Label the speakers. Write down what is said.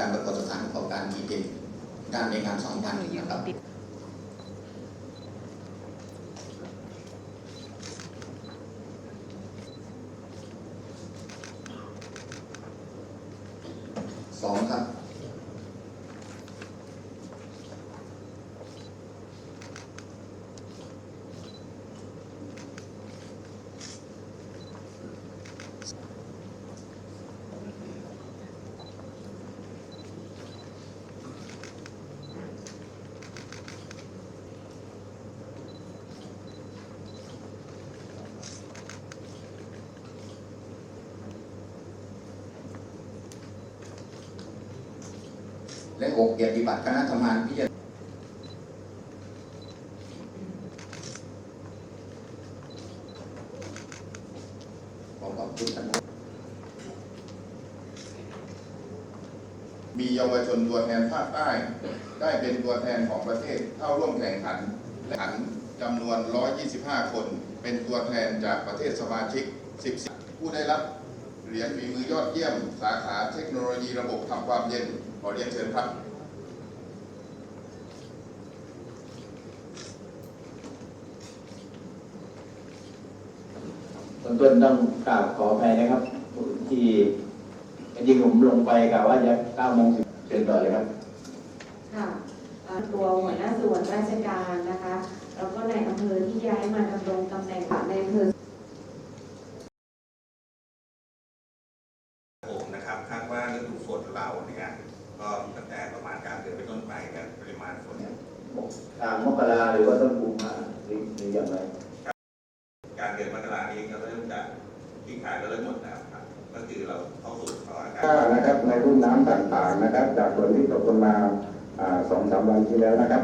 Speaker 1: การประกอบสถานประกอบการทีเด็ด้านในงานสองท่านนะครับสองครับ และหกเกียรติบัตรคณะทำงานพิจารณาขอขอบคุณท่าน
Speaker 2: มีเยาวชนตัวแทนภาคใต้ ได้เป็นตัวแทนของประเทศเข้าร่วมแข่งขันและขันจำนวน 125 คน เป็นตัวแทนจากประเทศสมาชิก10ผู้ได้รับเหรียญฝีมือยอดเยี่ยม สาขาเทคโนโลยีระบบทำความเย็น ขอเรียนเชิญครับ
Speaker 3: ตอนต้นต้องกราบขออภัยนะครับที่ยิงผมลงไปกะว่าจะ9โมงสิบเชิญต่อเลยครับ
Speaker 4: ค่ะเอ่อตัวหัวหน้าส่วนราชการนะคะ แล้วก็ในอำเภอที่ย้ายมาดำรงตำแหน่งในอำเภอ
Speaker 5: ผมนะครับคาดว่าฤดูฝนเราเนี่ย ก็ตั้งแต่ประมาณกลางเดือนเป็นต้นไปกันปริมาณฝนเนี่ย
Speaker 3: ทางมกราหรือว่าต้นกุมภาหรือหรืออย่างไร
Speaker 5: กลางเดือนมกรานี้ก็เริ่มจะที่ขายก็เริ่มหมดแล้วครับ ก็คือเราเข้าสู่ภาวะการ
Speaker 6: ค่านะครับในรุ่นน้ำต่างๆนะครับ จากฝนที่ตกลงมาอ่าสองสามวันที่แล้วนะครับ